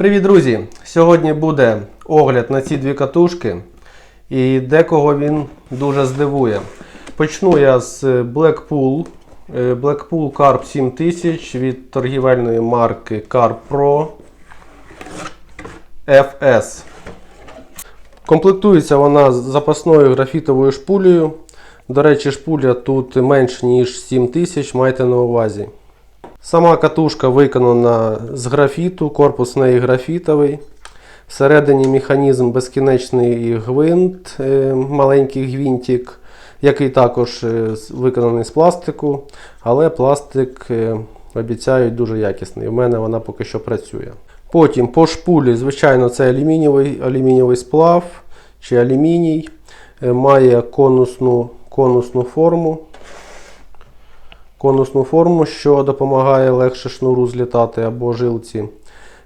Привіт, друзі! Сьогодні буде огляд на ці дві катушки, і декого він дуже здивує. Почну я з Blackpool. Е, Blackpool Carp 7000 від торгівельної марки Carp Pro FS. Комплектується вона з запасною графітовою шпулею. До речі, шпуля тут менш ніж 7000, майте на увазі. Сама катушка виконана з графіту, корпус неї графітовий. Всередині механізм безкінечний гвинт, е, маленький гвинтик, який також е, виконаний з пластику, але пластик е, обіцяють дуже якісний. У мене вона поки що працює. Потім по шпулі, звичайно, це алюмінієвий, алюмінієвий сплав чи алюміній. Має конусну, конусну форму конусну форму, що допомагає легше шнуру злітати або жилці.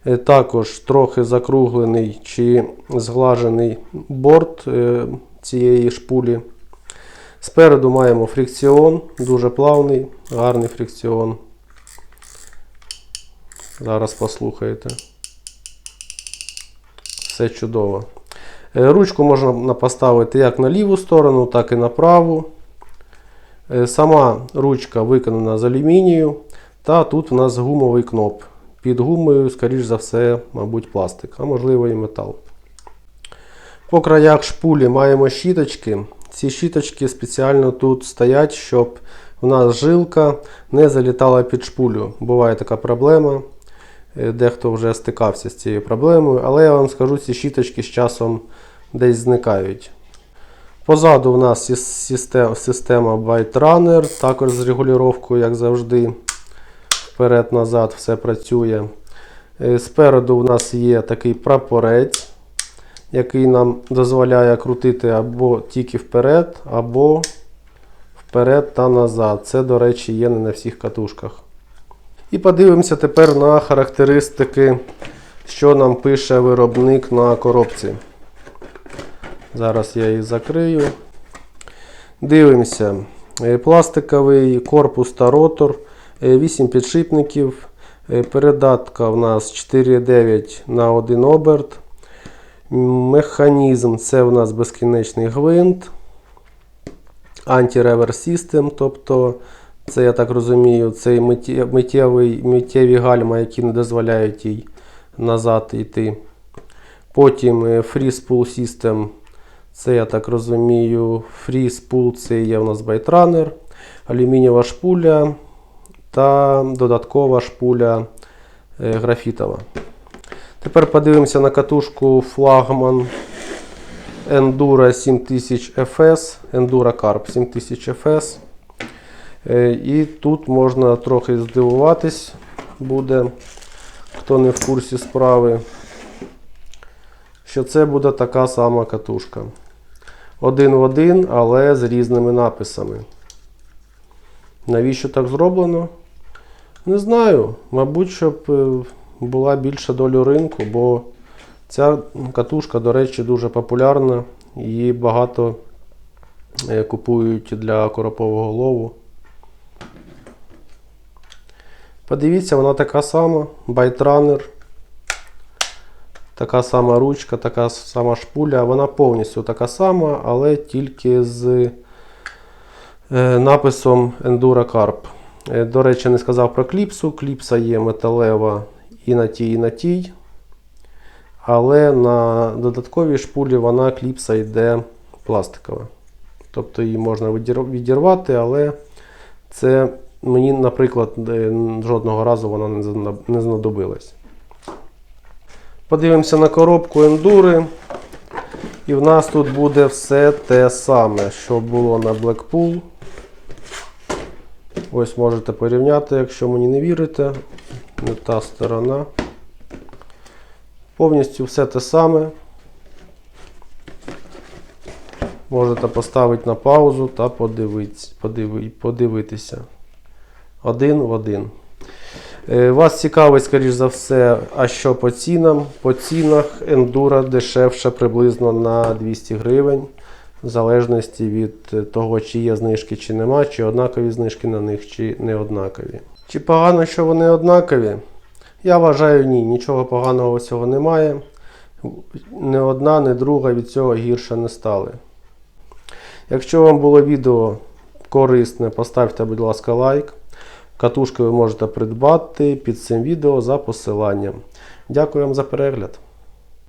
Е, Також трохи закруглений чи зглажений борт е, цієї шпулі. Спереду маємо фрикціон, дуже плавний, гарний фрикціон. Зараз послухаєте. Все чудово. Е, Ручку можна поставити як на ліву сторону, так і на праву. Е, Сама ручка виконана з алюмінію, та тут у нас гумовий кноп. Під гумою, скоріш за все, мабуть, пластик, а можливо і метал. По краях шпулі маємо щіточки. Ці щіточки спеціально тут стоять, щоб у нас жилка не залітала під шпулю. Буває така проблема. Е, Дехто вже стикався з цією проблемою, але я вам скажу, ці щіточки з часом десь зникають. Позаду у нас система, система Byte Runner, також з регулювання, як завжди, вперед-назад все працює. Е, Спереду у нас є такий прапорець, який нам дозволяє крутити або тільки вперед, або вперед та назад. Це, до речі, є не на всіх катушках. І подивимося тепер на характеристики, що нам пише виробник на коробці. Зараз я їх закрию. Дивимося. Е, Пластиковий корпус та ротор, 8 підшипників. Е, Передатка у нас 4,9 на 1 оберт. Механізм це у нас безкінечний гвинт. Anti-reverse system, тобто це, я так розумію, це миттєвий, миттєві гальма, які не дозволяють їй назад йти. Потім е, Spool System, це я так розумію, Free Spool це є у нас байтрунер, алюмінієва шпуля та додаткова шпуля е, графітова. Тепер подивимося на катушку флагман Endura 7000 FS, Endura Carp 7000 FS. Е, І тут можна трохи здивуватись буде, хто не в курсі справи, що це буде така сама катушка. Один в один, але з різними написами. Навіщо так зроблено? Не знаю. Мабуть, щоб е, була більша доля ринку, бо ця катушка, до речі, дуже популярна. Її багато е, купують для коропового лову. Подивіться, вона така сама, байтрунер. Така сама ручка, така сама шпуля. Вона повністю така сама, але тільки з е, написом Endura Carp. Е, До речі, не сказав про кліпсу. Кліпса є металева і на тій, і на тій. Але на додатковій шпулі вона кліпса йде пластикова. Тобто її можна відірвати, але це мені, наприклад, е, жодного разу вона не знадобилась. Подивимося на коробку ендури. І в нас тут буде все те саме, що було на Blackpool. Ось можете порівняти, якщо мені не вірите. Не та сторона. Повністю все те саме. Можете поставити на паузу та подивитися. Один в один. Е, Вас цікавить, скоріш за все, а що по цінам? По цінах Endura дешевше приблизно на 200 гривень, в залежності від е, того, чи є знижки, чи нема, чи однакові знижки на них, чи не однакові. Чи погано, що вони однакові? Я вважаю, ні, нічого поганого цього немає. Ні одна, ні друга від цього гірше не стали. Якщо вам було відео корисне, поставте, будь ласка, лайк. Катушки ви можете придбати під цим відео за посиланням. Дякую вам за перегляд.